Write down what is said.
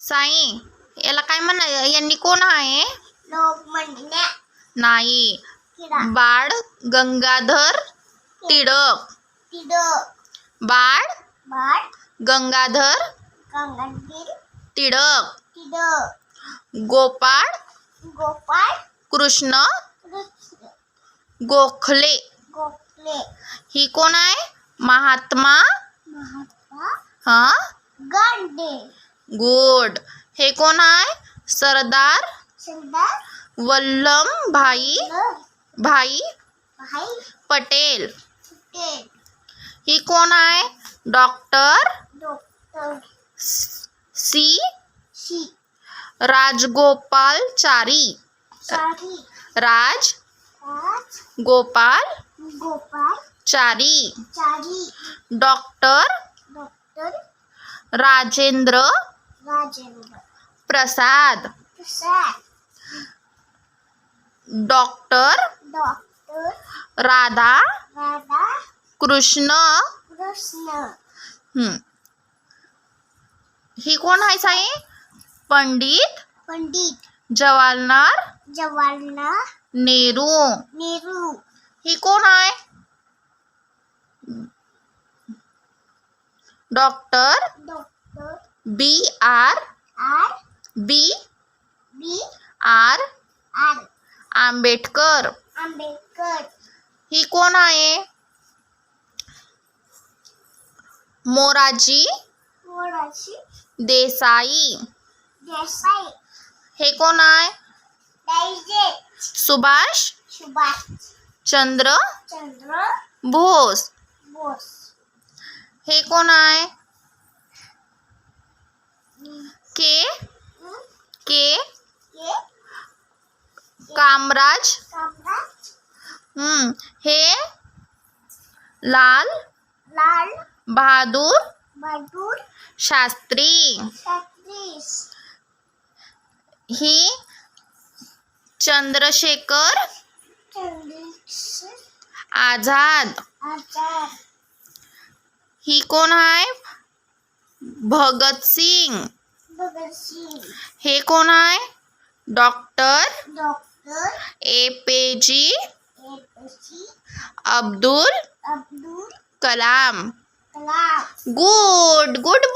साई याला काय म्हणा यांनी कोण आहे लोक नाही बाळ गंगाधर टिळक बाळ बाळ गंगाधर टिळक तिड गोपाळ गोपाळ कृष्ण कृष्ण गोखले गोखले ही कोण आहे महात्मा महात्मा हा गुड। हे कोण आहे? सरदार? वल्लम भाई? भाई? पटेल। ही कोण आहे? Doctor? C? Rajagopalachari Chari. Raj? Gopal? Chari. Doctor? Rajendra? Prasad. Doctor. Radha. Krishna. Krishna हम्म. ही कोण आहे साई? पंडित. पंडित जवाहरलाल. जवाहरलाल नेहरू नेहरू. ही कोण आहे? Doctor. B R R B B R R Ambedkar. Ambedkar. ही कोण आहे? मोरारजी मोरारजी देसाई. देसाई. हे कोण आहे? सुभाष सुभाष. चंद्र चंद्र बोस. बोस. हे कोण आहे? के? के? कामराज? हम्म हे? लाल? लाल? बहादूर? बहादूर? शास्त्री? ही? चंद्रशेखर? चंद्रशेखर? आझाद? ही कोण आहे भगत सिंग हे कोण आहे? Doctor doctor A P J Abdul Abdul Kalam. Kalam. Good good